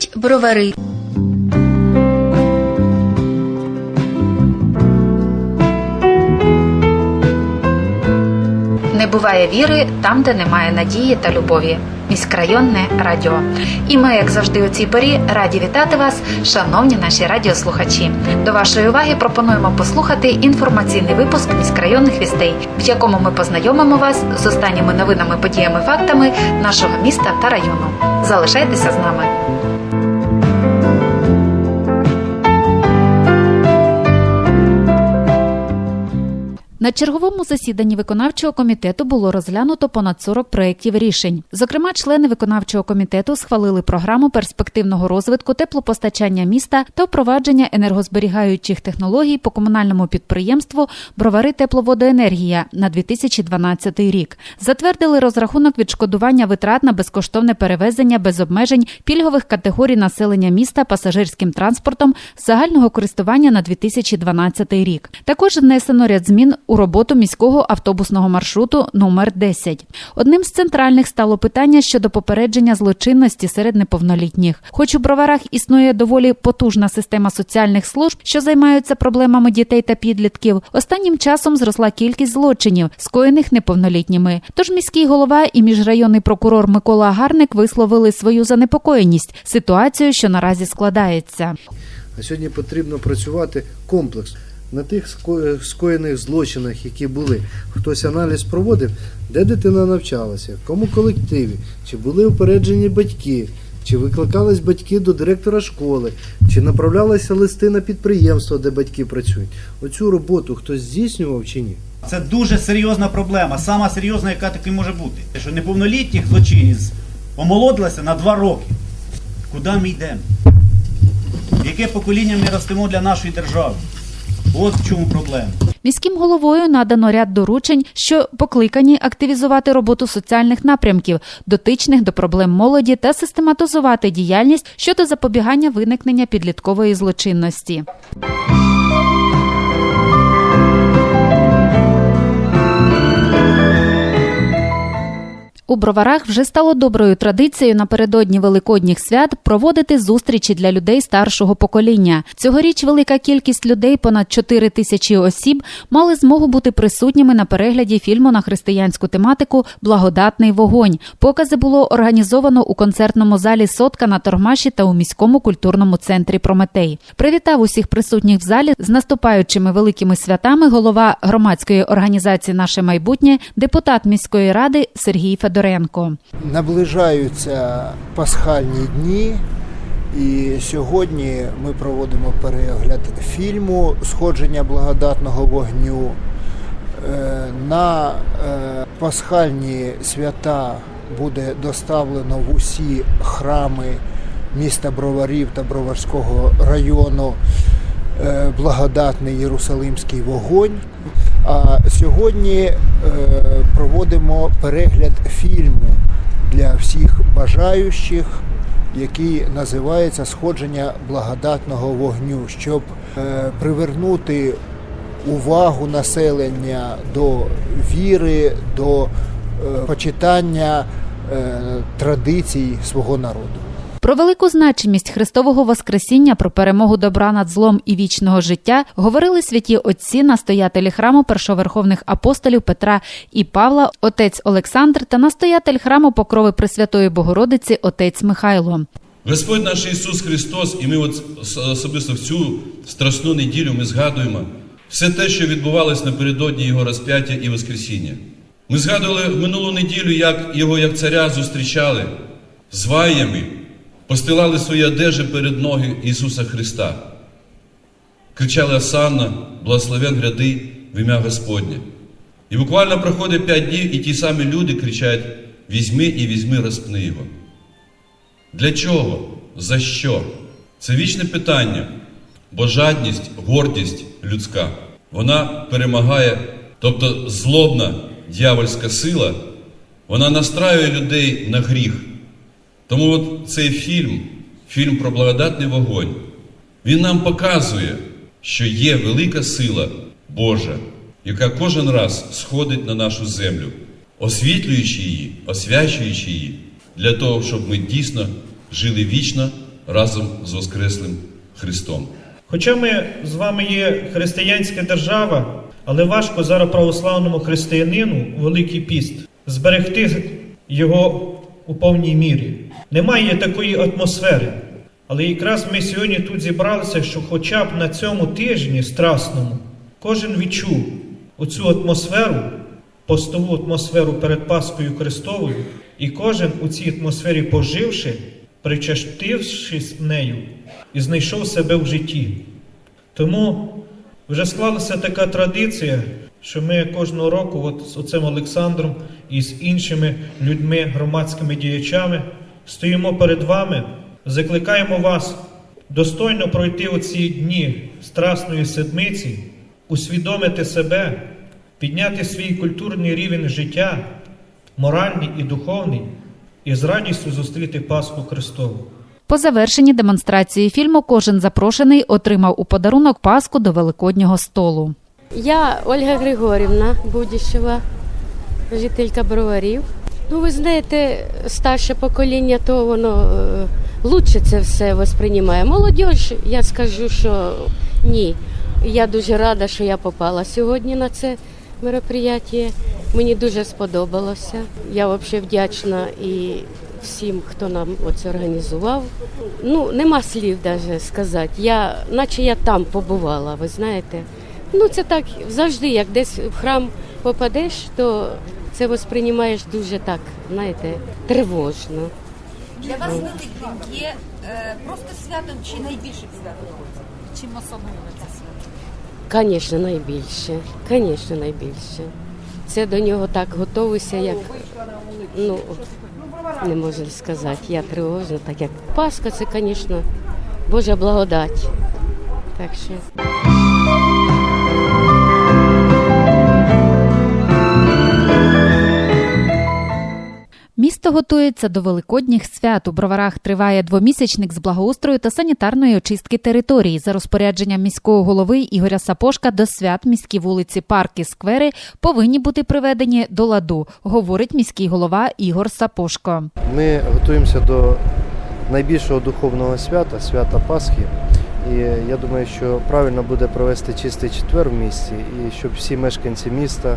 Говорять бровари. Буває віри там, де немає надії та любові. Міськрайонне радіо. І ми, як завжди, у цій порі раді вітати вас, шановні наші радіослухачі. До вашої уваги пропонуємо послухати інформаційний випуск міськрайонних вістей, в якому ми познайомимо вас з останніми новинами, подіями, фактами нашого міста та району. Залишайтеся з нами. На черговому засіданні виконавчого комітету було розглянуто понад 40 проєктів рішень. Зокрема, члени виконавчого комітету схвалили програму перспективного розвитку теплопостачання міста та впровадження енергозберігаючих технологій по комунальному підприємству Бровари Тепловодоенергія на 2012 рік. Затвердили розрахунок відшкодування витрат на безкоштовне перевезення без обмежень пільгових категорій населення міста пасажирським транспортом загального користування на 2012 рік. Також внесено ряд змін у роботу міського автобусного маршруту номер 10. Одним з центральних стало питання щодо попередження злочинності серед неповнолітніх. Хоч у броварах існує доволі потужна система соціальних служб, що займаються проблемами дітей та підлітків, останнім часом зросла кількість злочинів, скоєних неповнолітніми. Тож міський голова і міжрайонний прокурор Микола Гарник висловили свою занепокоєність ситуацією, що наразі складається. А сьогодні потрібно працювати комплексно на тих скоєних злочинах, які були. Хтось аналіз проводив, де дитина навчалася, в кому колективі, чи були упереджені батьки, чи викликались батьки до директора школи, чи направлялися листи на підприємство, де батьки працюють. Оцю роботу хтось здійснював чи ні? Це дуже серйозна проблема, сама серйозна, яка таки може бути. Що неповнолітніх злочинець омолодилася на два роки. Куди ми йдемо? Яке покоління ми ростемо для нашої держави? От в чому проблема. Міським головою надано ряд доручень, що покликані активізувати роботу соціальних напрямків, дотичних до проблем молоді та систематизувати діяльність щодо запобігання виникнення підліткової злочинності. У броварах вже стало доброю традицією напередодні великодніх свят проводити зустрічі для людей старшого покоління. Цьогоріч велика кількість людей, понад 4 тисячі осіб, мали змогу бути присутніми на перегляді фільму на християнську тематику Благодатний вогонь. Покази було організовано у концертному залі Сотка на Тормаші та у міському культурному центрі Прометей. Привітав усіх присутніх в залі з наступаючими великими святами голова громадської організації Наше майбутнє, депутат міської ради Сергій Федоренко. Наближаються пасхальні дні, і сьогодні ми проводимо перегляд фільму Сходження благодатного вогню. Е, На е, пасхальні свята буде доставлено в усі храми міста Броварів та Броварського району е, благодатний Єрусалимський вогонь. А сьогодні е, проводимо перегляд фільму для всіх бажаючих, який називається Сходження благодатного вогню, щоб е, привернути увагу населення до віри, до е, почитання традицій свого народу. Про велику значимість Христового Воскресіння, про перемогу добра над злом і вічного життя говорили святі отці, настоятелі храму першоверховних апостолів Петра і Павла, отець Олександр та настоятель храму Покрови Пресвятої Богородиці, отець Михайло. Господь наш Ісус Христос, і ми от особисто в цю страсну неділю ми згадуємо все те, що відбувалось напередодні Його розп'яття і Воскресіння. Ми згадували в минулу неділю, як його як царя зустрічали з ваями, постилали свої одежі перед ноги Ісуса Христа. Кричали Осанна, благословен гряди в ім'я Господнє. І буквально проходить п'ять днів, і ті самі люди кричать: візьми і візьми, розпни його. Для чого? За що? Це вічне питання, бо жадність, гордість людська, вона перемагає Тобто злобна дьявольська сила, вона настраює людей на гріх. Тому от цей фільм, фільм про благодатний вогонь, він нам показує, що є велика сила Божа, яка кожен раз сходить на нашу землю, освітлюючи її, освячуючи її, для того, щоб ми дійсно жили вічно разом з Воскреслим Христом. Хоча ми з вами є християнська держава, але важко зараз православному християнину Великий піст зберегти його у повній мірі. Немає такої атмосфери. Але якраз ми сьогодні тут зібралися, що хоча б на цьому тижні страсному кожен відчув оцю атмосферу, постову атмосферу перед Паскою Христовою, і кожен у цій атмосфері поживши, причастившись нею, і знайшов себе в житті. Тому вже склалася така традиція, що ми кожного року, от з оцим Олександром і з іншими людьми, громадськими діячами, стоїмо перед вами, закликаємо вас достойно пройти оці дні страсної седмиці, усвідомити себе, підняти свій культурний рівень життя, моральний і духовний, і з радістю зустріти Пасху Христову. По завершенні демонстрації фільму кожен запрошений отримав у подарунок паску до великоднього столу. Я Ольга Григорівна Будіщева, жителька броварів. Ну, ви знаєте, старше покоління, то воно е, лучше це все восприймає. Молодь, я скажу, що ні. Я дуже рада, що я попала сьогодні на це мероприятие. Мені дуже сподобалося. Я взагалі вдячна і всім, хто нам оце організував. Ну, нема слів навіть сказати. Я, наче я там побувала, ви знаєте. Ну, це так завжди, як десь в храм попадеш, то це восприймаєш дуже так, знаєте, тривожно. Для вас Великдень є е, просто святом чи найбільшим святом? Чим особливе це свято? Звісно, найбільше. Звісно, найбільше. Це до нього так готуюся, як ну не можу сказати. Я тривожна, так як Пасха, це, звісно, Божа благодать. Так що. Місто готується до великодніх свят. У броварах триває двомісячник з благоустрою та санітарної очистки території. За розпорядженням міського голови Ігоря Сапошка до свят міські вулиці, парки, сквери повинні бути приведені до ладу, говорить міський голова Ігор Сапошко. Ми готуємося до найбільшого духовного свята, свята Пасхи. І я думаю, що правильно буде провести чистий четвер в місті, і щоб всі мешканці міста,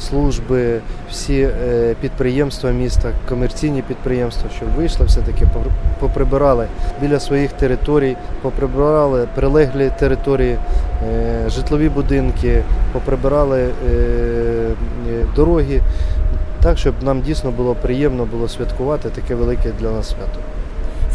служби, всі е, підприємства міста, комерційні підприємства, щоб вийшли все-таки, попр- поприбирали біля своїх територій, поприбирали прилеглі території, е, житлові будинки, поприбирали е, дороги, так, щоб нам дійсно було приємно було святкувати таке велике для нас свято.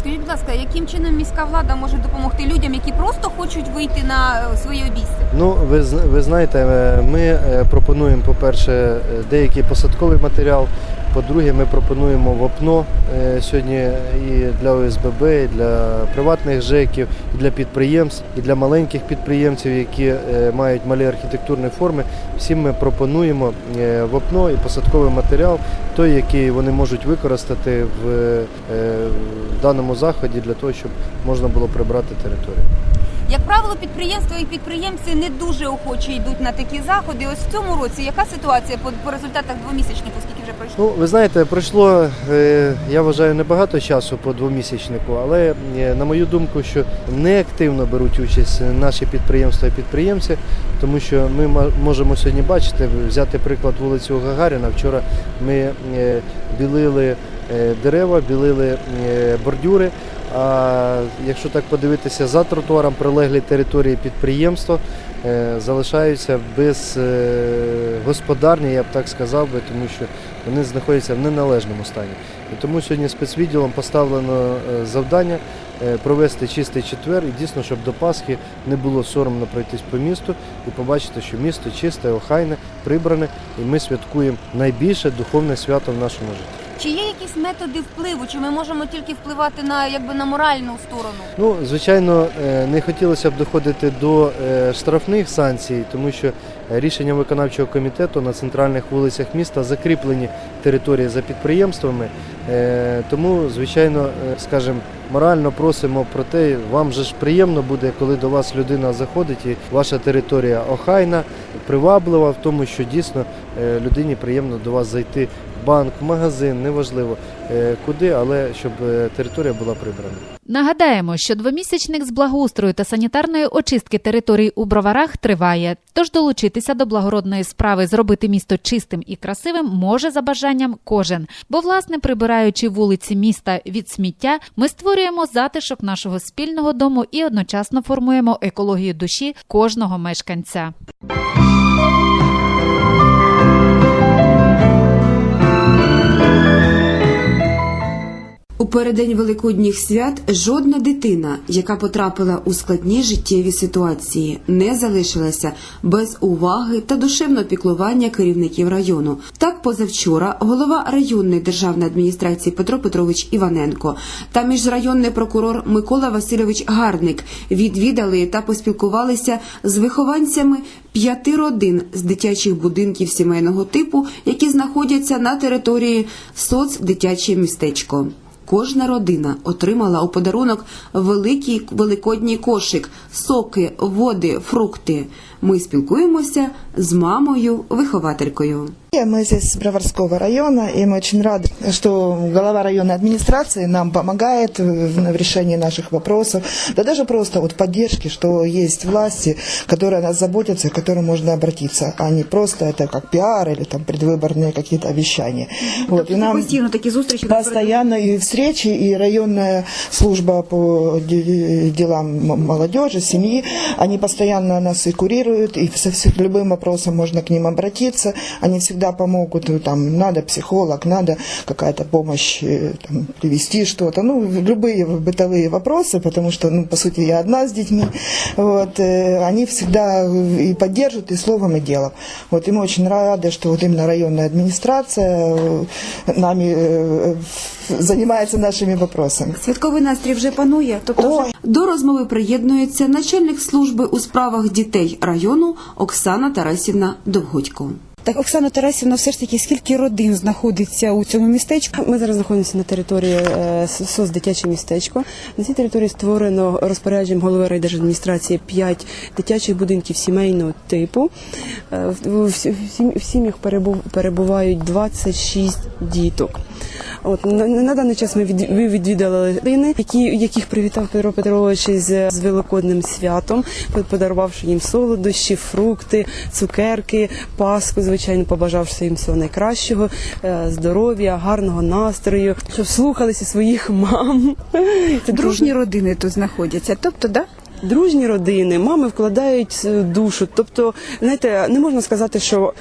Скажіть, будь ласка, яким чином міська влада може допомогти людям, які просто хочуть вийти на е, своє обійстя? Ну, ви, ви знаєте, е, ми е, пропонуємо, по-перше, деякий посадковий матеріал. По-друге, ми пропонуємо вапно е, сьогодні і для ОСББ, і для приватних ЖЕКів, і для підприємств, і для маленьких підприємців, які мають малі архітектурні форми. Всім ми пропонуємо вапно і посадковий матеріал, той, який вони можуть використати в, в даному заході для того, щоб можна було прибрати територію. Як правило, підприємства і підприємці не дуже охоче йдуть на такі заходи. Ось в цьому році яка ситуація по, по результатах двомісячнику, скільки вже пройшло? Ну, ви знаєте, пройшло, е, я вважаю, небагато часу по двомісячнику, але е, на мою думку, що не активно беруть участь наші підприємства і підприємці, тому що ми можемо сьогодні бачити, взяти приклад вулиці Гагаріна. Вчора ми е, білили дерева, білили е, бордюри. А якщо так подивитися за тротуаром, прилеглі території підприємства е, залишаються без е, господарні, я б так сказав би, тому що вони знаходяться в неналежному стані. І тому сьогодні спецвідділом поставлено е, завдання е, провести чистий четвер і дійсно, щоб до Пасхи не було соромно пройтись по місту і побачити, що місто чисте, охайне, прибране, і ми святкуємо найбільше духовне свято в нашому житті. Чи є якісь методи впливу? Чи ми можемо тільки впливати на якби на моральну сторону? Ну, звичайно, е, не хотілося б доходити до е, штрафних санкцій, тому що рішенням виконавчого комітету на центральних вулицях міста закріплені території за підприємствами. Е, Тому, звичайно, скажімо, морально просимо про те, вам же ж приємно буде, коли до вас людина заходить і ваша територія охайна, приваблива в тому, що дійсно людині приємно до вас зайти банк, магазин, неважливо е, куди, але щоб е, територія була прибрана. Нагадаємо, що двомісячник з благоустрою та санітарної очистки територій у броварах триває. Тож долучитися до благородної справи зробити місто чистим і красивим може за бажанням кожен. Бо, власне, прибираючи вулиці міста від сміття, ми створюємо затишок нашого спільного дому і одночасно формуємо екологію душі кожного мешканця. У переддень великодніх свят жодна дитина, яка потрапила у складні життєві ситуації, не залишилася без уваги та душевного піклування керівників району. Так, позавчора голова районної державної адміністрації Петро Петрович Іваненко та міжрайонний прокурор Микола Васильович Гарник відвідали та поспілкувалися з вихованцями п'яти родин з дитячих будинків сімейного типу, які знаходяться на території соцдитяче містечко. Кожна родина отримала у подарунок великий великодній кошик, соки, води, фрукти. Ми спілкуємося з мамою, вихователькою. Мы здесь с Броварского района, и мы очень рады, что глава районной администрации нам помогает в в решении наших вопросов, да даже просто вот поддержки, что есть власти, которые о нас заботятся, к которым можно обратиться, а не просто это как пиар или там предвыборные какие-то обещания. Вот, и нам Постійно такі зустрічі постоянно и встречи, и районная служба по де- делам м- молодежи, семьи, они постоянно нас и курируют, и со всех любым вопросом можно к ним обратиться, они всегда помогут, ну, там, надо психолог, надо какая-то помощь, э, там, привести что-то, ну, любые бытовые вопросы, потому что, ну, по сути, я одна с детьми, вот, э, они всегда и поддержат и словом, и делом. Вот, и мы очень рады, что вот именно районная администрация э, нами э, занимается нашими вопросами. Святковий настрій вже панує. Тобто до розмови приєднується начальник служби у справах дітей району Оксана Тарасівна Довгодько. Так, Оксана Тарасівна, все ж таки, скільки родин знаходиться у цьому містечку? Ми зараз знаходимося на території е, СОС дитяче містечко. На цій території створено розпорядженням голови райдержадміністрації 5 дитячих будинків сімейного типу. Е, в- в в сім'ях перебувають 26 діток. От на, на даний час ми від, ми відвідали родини, які яких привітав Петро Петрович з, з великодним святом, подарувавши їм солодощі, фрукти, цукерки, паску, звичайно, побажавши їм всього найкращого, е, здоров'я, гарного настрою, щоб слухалися своїх мам. Дружні родини тут знаходяться. Тобто, да? Дружні родини, мами вкладають е, душу. Тобто, знаєте, не можна сказати, що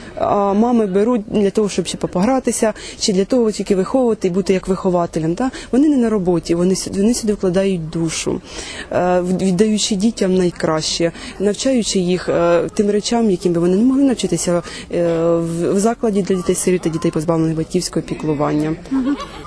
мами беруть для того, щоб ще погратися, чи для того тільки виховувати і бути як вихователем. Та? Вони не на роботі, вони, вони сюди вкладають душу, е, віддаючи дітям найкраще, навчаючи їх е, тим речам, яким би вони не могли навчитися в, закладі для дітей сиріт та дітей позбавлених батьківського піклування.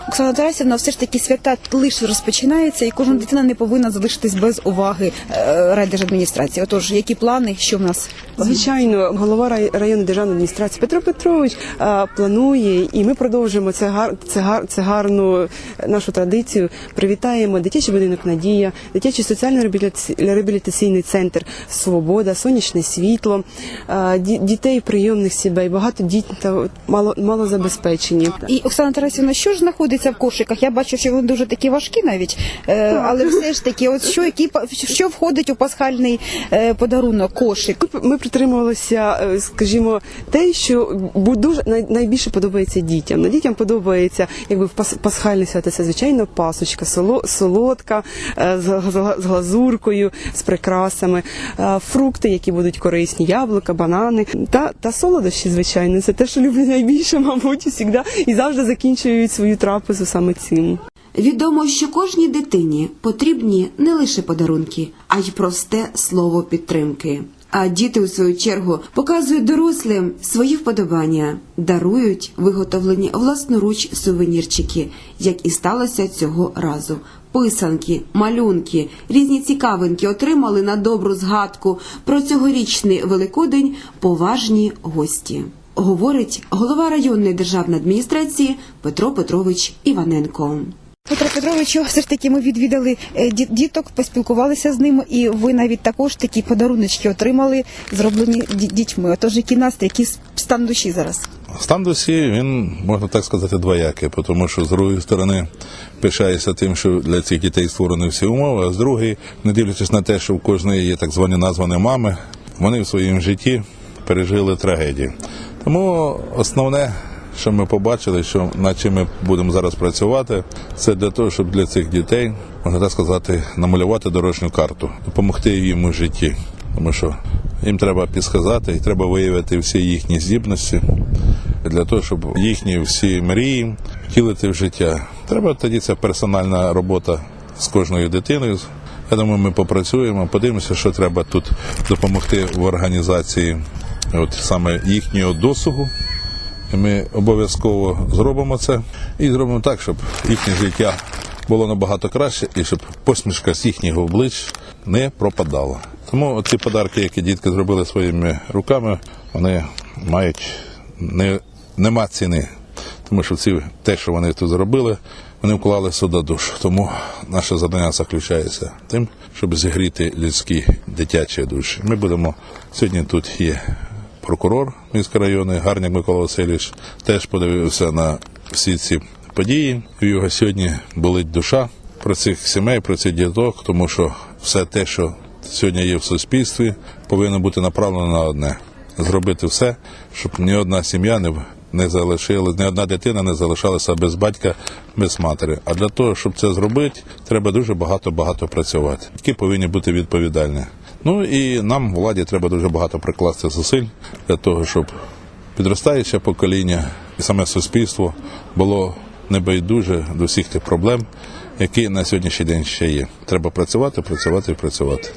Оксана Тарасівна, все ж таки свята лише розпочинаються, і кожна дитина не повинна залишитись без уваги е, райдержадміністрації. Отож, які плани, що в нас? Звичайно, голова рай- районної державної адміністрації Петро Петрович а, планує, і ми продовжимо це гар, це гар, це гарну е, нашу традицію. Привітаємо дитячий будинок Надія, дитячий соціально-реабілітаційний центр Свобода, сонячне світло, а, ді- дітей прийомних сімей, багато дітей та мало малозабезпечені. І Оксана Тарасівна, що ж знаходиться в кошиках? Я бачу, що вони дуже такі важкі навіть, е, але все ж таки, от що, які, що входить у пасхальний е, подарунок, кошик? Ми- притримувалися, е, скажімо, те, що дуже най- найбільше подобається дітям. На дітям подобається, якби в пас- пасхальне свято, це звичайно пасочка, соло- солодка е, з гла- з глазуркою, з прикрасами, е, фрукти, які будуть корисні, яблука, банани та, та солодощі, звичайно. Це те, що люблю найбільше, мабуть, завжди, і завжди закінчують свою трапезу саме цим. Відомо, що кожній дитині потрібні не лише подарунки, а й просте слово підтримки. А діти, у свою чергу, показують дорослим свої вподобання, дарують виготовлені власноруч сувенірчики, як і сталося цього разу. Писанки, малюнки, різні цікавинки отримали на добру згадку про цьогорічний Великодень поважні гості. Говорить голова районної державної адміністрації Петро Петрович Іваненко. Петро Петровичу, все ж таки ми відвідали е, ді- діток, поспілкувалися з ними, і ви навіть також такі подаруночки отримали, зроблені ді- дітьми. Отож, який настрій, який стан душі зараз? Стан досі він можна так сказати двоякий, тому що з другої сторони пишається тим, що для цих дітей створені всі умови, а з другої, не дивлячись на те, що в кожної є так звані названі мами, вони в своєму житті пережили трагедії. Тому основне, що ми побачили, що над чим ми будемо зараз працювати, це для того, щоб для цих дітей, можна так сказати, намалювати дорожню карту, допомогти їм у житті. Тому що їм треба підсказати і треба виявити всі їхні здібності для того, щоб їхні всі мрії втілити в життя. Треба тоді це персональна робота з кожною дитиною. Я думаю, ми попрацюємо, подивимося, що треба тут допомогти в організації от саме їхнього досугу. Ми обов'язково зробимо це і зробимо так, щоб їхнє життя було набагато краще і щоб посмішка з їхніх облич не пропадала. Тому ці подарки, які дітки зробили своїми руками, вони мають не, нема ціни. Тому що ці, те, що вони тут зробили, вони вклали сюди душу. Тому наше завдання заключається тим, щоб зігріти людські дитячі душі. Ми будемо сьогодні тут є прокурор міськрайону Гарняк Микола Васильович теж подивився на всі ці події. У його сьогодні болить душа про цих сімей, про цих діток, тому що все те, що сьогодні є в суспільстві, повинно бути направлено на одне зробити все, щоб ні одна сім'я не. Не залишилась, ні одна дитина не залишалася без батька, без матері. А для того, щоб це зробити, треба дуже багато багато працювати. Які повинні бути відповідальні. Ну і нам, владі, треба дуже багато прикласти зусиль для того, щоб підростаюче покоління і саме суспільство було небайдуже до всіх тих проблем, які на сьогоднішній день ще є. Треба працювати, працювати і працювати.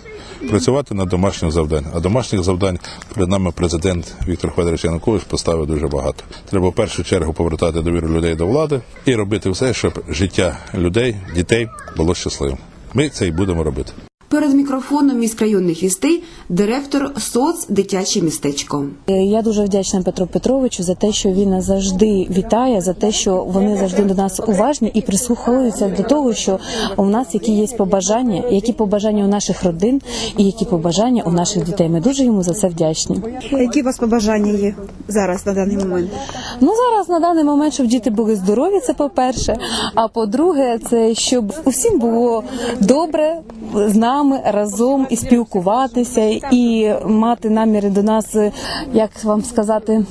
Працювати над домашнім завданням. А домашніх завдань перед нами президент Віктор Федорович Янукович поставив дуже багато. Треба в першу чергу повертати довіру людей до влади і робити все, щоб життя людей, дітей було щасливим. Ми це і будемо робити. Перед мікрофоном міськрайонних вістей директор СОЦ дитяче містечко. Я дуже вдячна Петру Петровичу за те, що він нас завжди вітає, за те, що вони завжди до нас уважні і прислухаються до того, що у нас які є побажання, які побажання у наших родин і які побажання у наших дітей. Ми дуже йому за це вдячні. Які у вас побажання є зараз на даний момент? Ну зараз на даний момент, щоб діти були здорові, це по-перше. А по-друге, це щоб усім було добре з нами разом і спілкуватися, і мати наміри до нас, як вам сказати,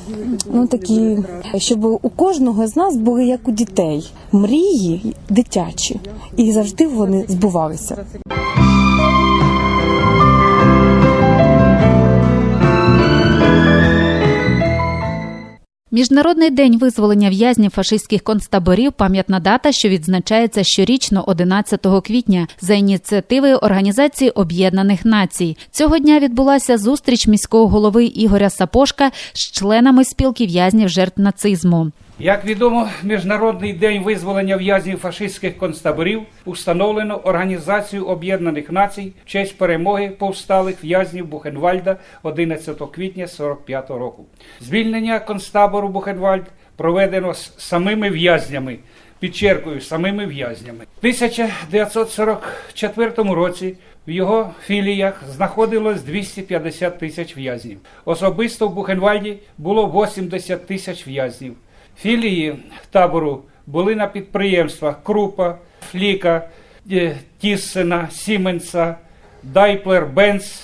ну такі, щоб у кожного з нас були як у дітей мрії дитячі, і завжди вони збувалися. Міжнародний день визволення в'язнів фашистських концтаборів пам'ятна дата, що відзначається щорічно 11 квітня за ініціативою Організації Об'єднаних Націй. Цього дня відбулася зустріч міського голови Ігоря Сапошка з членами спілки в'язнів жертв нацизму. Як відомо, Міжнародний день визволення в'язнів фашистських концтаборів установлено Організацією Об'єднаних Націй в честь перемоги повсталих в'язнів Бухенвальда 11 квітня 45 року. Звільнення концтабору Бухенвальд проведено з самими в'язнями. Підчеркую, самими в'язнями. У 1944 році в його філіях знаходилось 250 тисяч в'язнів. Особисто в Бухенвальді було 80 тисяч в'язнів. Філії табору були на підприємствах Крупа, Фліка, е, Тіссена, Сіменса, Дайплер Бенц,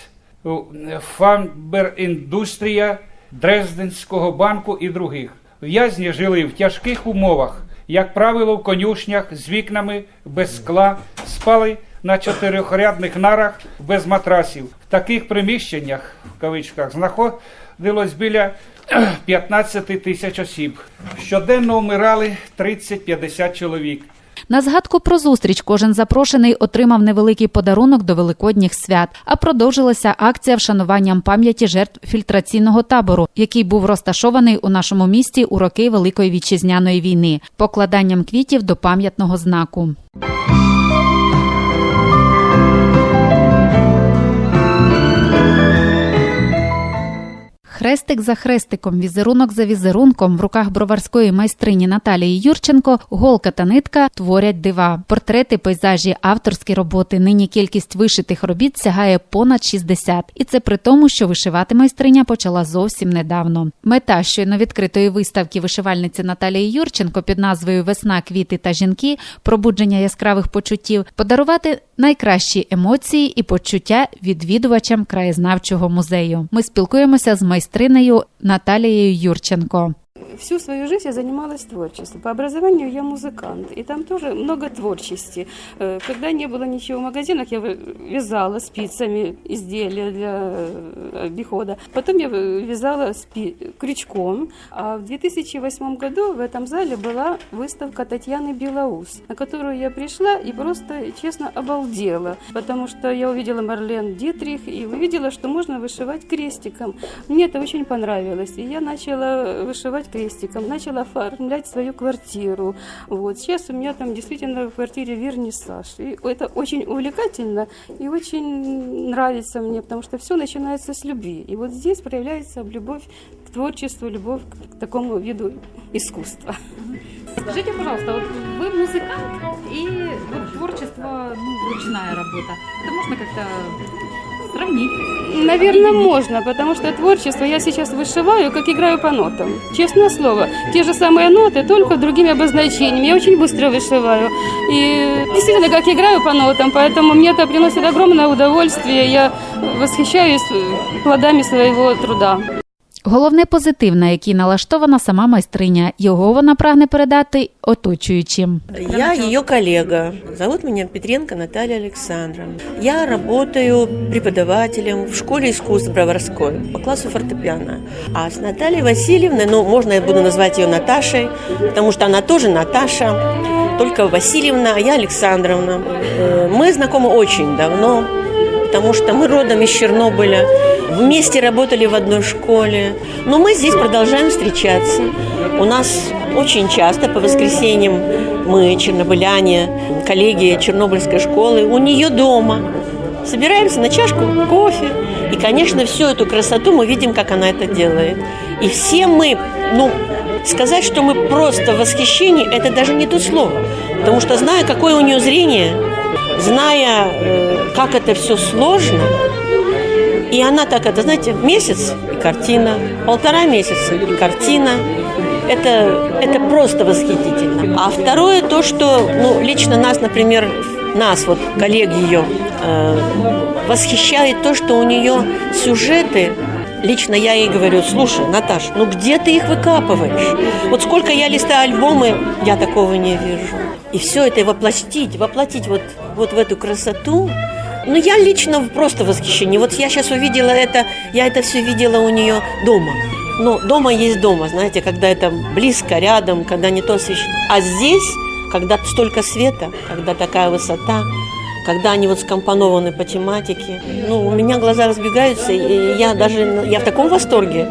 Фанбер Індустрія, Дрезденського банку і других. В'язні жили в тяжких умовах, як правило, в конюшнях з вікнами без скла, спали на чотирьохрядних нарах без матрасів. В таких приміщеннях в кавичках знаходилось біля 15 тисяч осіб. Щоденно вмирали 30-50 чоловік. На згадку про зустріч кожен запрошений отримав невеликий подарунок до великодніх свят. А продовжилася акція вшануванням пам'яті жертв фільтраційного табору, який був розташований у нашому місті у роки Великої вітчизняної війни, покладанням квітів до пам'ятного знаку. Хрестик за хрестиком, візерунок за візерунком в руках броварської майстрині Наталії Юрченко голка та нитка творять дива. Портрети, пейзажі, авторські роботи. Нині кількість вишитих робіт сягає понад 60. І це при тому, що вишивати майстриня почала зовсім недавно. Мета щойно відкритої виставки вишивальниці Наталії Юрченко під назвою Весна, квіти та жінки, пробудження яскравих почуттів, подарувати найкращі емоції і почуття відвідувачам краєзнавчого музею. Ми спілкуємося з майстринею Наталією Юрченко. Всю свою жизнь я занималась творчеством. По образованию я музыкант, и там тоже много творчести. Э, Когда не было ничего в магазинах, я вязала спицами изделия для э, обихода. Потом я вязала спи- крючком. А в 2008 году в этом зале была выставка Татьяны Белоус, на которую я пришла и просто, честно, обалдела, потому что я увидела Марлен Дитрих и увидела, что можно вышивать крестиком. Мне это очень понравилось, и я начала вышивать крестиком, начала оформлять свою квартиру. Вот. Сейчас у меня там действительно в квартире вернисаж. И это очень увлекательно и очень нравится мне, потому что все начинается с любви. И вот здесь проявляется любовь к творчеству, любовь к такому виду искусства. Скажите, пожалуйста, вот вы музыкант и вот творчество, ну, ручная работа. Это можно как-то сравнить? Наверное, можно, потому что творчество я сейчас вышиваю, как играю по нотам. Честное слово, те же самые ноты, только другими обозначениями. Я очень быстро вышиваю. И действительно, как играю по нотам, поэтому мне это приносит огромное удовольствие. Я восхищаюсь плодами своего труда. Головне позитив, на який налаштована сама майстриня. Його вона прагне передати оточуючим. Я ее коллега. Зовут меня Петренко Наталья Александровна. Я работаю преподавателем в школе искусств Броварской по классу фортепиано. А с Натальей Васильевной, ну, можно я буду назвать ее Наташей, потому что она тоже Наташа, только Васильевна, а я Александровна. Э, Мы знакомы очень давно, Потому что мы родом из Чернобыля, вместе работали в одной школе. Но мы здесь продолжаем встречаться. У нас очень часто по воскресеньям мы, чернобыляне, коллеги Чернобыльской школы, у нее дома. Собираемся на чашку кофе. И, конечно, всю эту красоту мы видим, как она это делает. И все мы, ну, сказать, что мы просто в восхищении, это даже не то слово. Потому что зная, какое у нее зрение, зная, э, как это все сложно, и она так это, знаете, месяц и картина, полтора месяца и картина. Это, это просто восхитительно. А второе то, что ну, лично нас, например, нас, вот коллег ее, э, восхищает то, что у нее сюжеты Лично я ей говорю, слушай, Наташ, ну где ты их выкапываешь? Вот сколько я листаю альбомы, я такого не вижу. И все это воплотить, воплотить вот, вот в эту красоту, ну, я лично просто в восхищении. Вот я сейчас увидела это, я это все видела у нее дома. Но дома есть дома, знаете, когда это близко, рядом, когда не то освещение. А здесь, когда столько света, когда такая высота, когда они вот скомпонованы по тематике, ну, у меня глаза разбегаются, и я даже, я в таком восторге.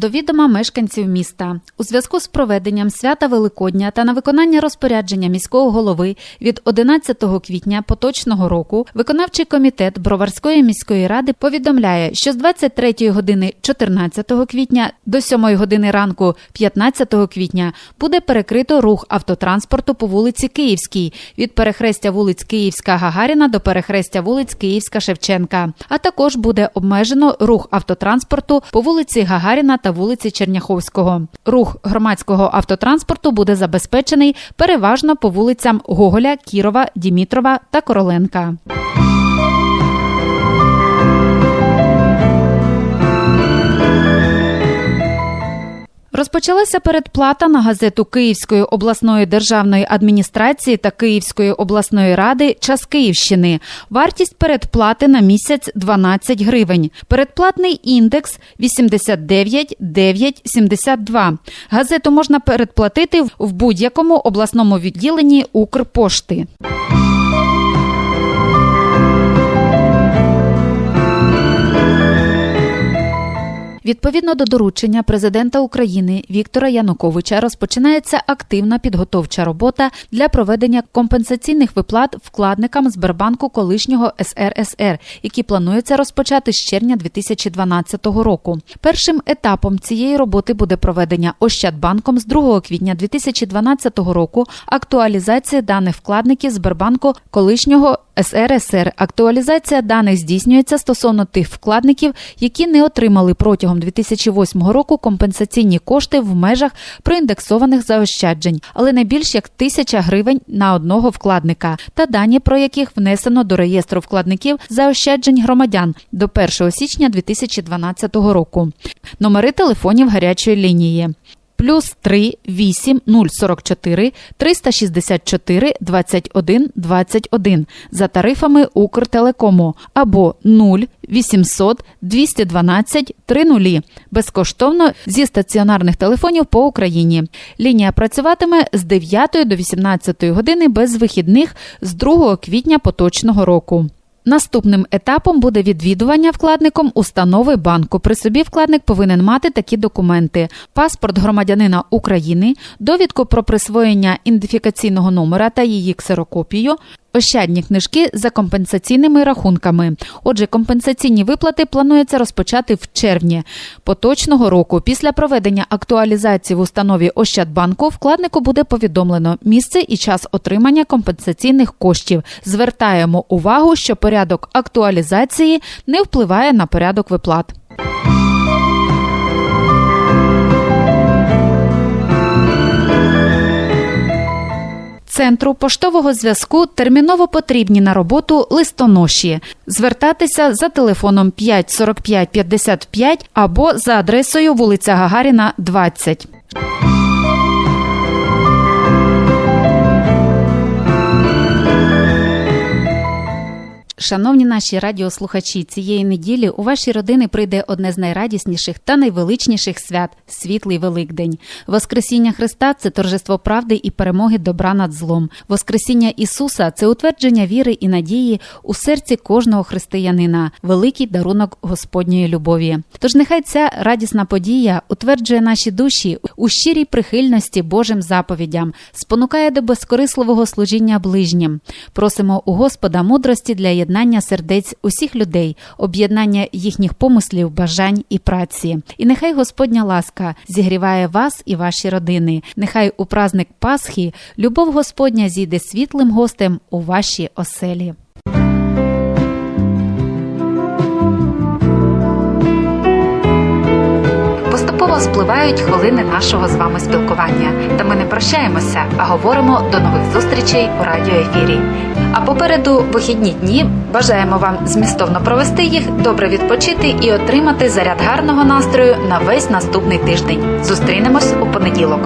До відома мешканців міста у зв'язку з проведенням свята Великодня та на виконання розпорядження міського голови від 11 квітня поточного року виконавчий комітет Броварської міської ради повідомляє, що з 23 години 14 квітня до 7 години ранку 15 квітня буде перекрито рух автотранспорту по вулиці Київській від перехрестя вулиць Київська Гагаріна до перехрестя вулиць Київська Шевченка. А також буде обмежено рух автотранспорту по вулиці Гагаріна та вулиці Черняховського. Рух громадського автотранспорту буде забезпечений переважно по вулицям Гоголя, Кірова, Дімітрова та Короленка. Розпочалася передплата на газету Київської обласної державної адміністрації та Київської обласної ради Час Київщини. Вартість передплати на місяць 12 гривень. Передплатний індекс 89,972. Газету можна передплатити в будь-якому обласному відділенні Укрпошти. Відповідно до доручення президента України Віктора Януковича розпочинається активна підготовча робота для проведення компенсаційних виплат вкладникам Сбербанку колишнього СРСР, які планується розпочати з червня 2012 року. Першим етапом цієї роботи буде проведення Ощадбанком з 2 квітня 2012 року актуалізація даних вкладників Сбербанку колишнього СРСР. Актуалізація даних здійснюється стосовно тих вкладників, які не отримали протягом 2008 року компенсаційні кошти в межах проіндексованих заощаджень, але не більш як тисяча гривень на одного вкладника, та дані про яких внесено до реєстру вкладників заощаджень громадян до 1 січня 2012 року. Номери телефонів гарячої лінії. Плюс 3 8 044 364 21 21 за тарифами Укртелекому або 0 800 212 30 безкоштовно зі стаціонарних телефонів по Україні. Лінія працюватиме з 9 до 18 години без вихідних з 2 квітня поточного року. Наступним етапом буде відвідування вкладником установи банку. При собі вкладник повинен мати такі документи: паспорт громадянина України, довідку про присвоєння ідентифікаційного номера та її ксерокопію. Ощадні книжки за компенсаційними рахунками. Отже, компенсаційні виплати планується розпочати в червні поточного року. Після проведення актуалізації в установі Ощадбанку вкладнику буде повідомлено місце і час отримання компенсаційних коштів. Звертаємо увагу, що порядок актуалізації не впливає на порядок виплат. Центру поштового зв'язку терміново потрібні на роботу листоноші. Звертатися за телефоном 5 45 55 або за адресою вулиця Гагаріна, 20. Шановні наші радіослухачі, цієї неділі у ваші родини прийде одне з найрадісніших та найвеличніших свят світлий Великдень. Воскресіння Христа це торжество правди і перемоги добра над злом. Воскресіння Ісуса це утвердження віри і надії у серці кожного християнина, великий дарунок Господньої любові. Тож нехай ця радісна подія утверджує наші душі у щирій прихильності Божим заповідям, спонукає до безкорисливого служіння ближнім. Просимо у Господа мудрості для єднання об'єднання сердець усіх людей, об'єднання їхніх помислів, бажань і праці. І нехай Господня ласка зігріває вас і ваші родини. Нехай у праздник Пасхи любов Господня зійде світлим гостем у ваші оселі. Спливають хвилини нашого з вами спілкування, та ми не прощаємося, а говоримо до нових зустрічей у радіоефірі. А попереду вихідні дні бажаємо вам змістовно провести їх, добре відпочити і отримати заряд гарного настрою на весь наступний тиждень. Зустрінемось у понеділок.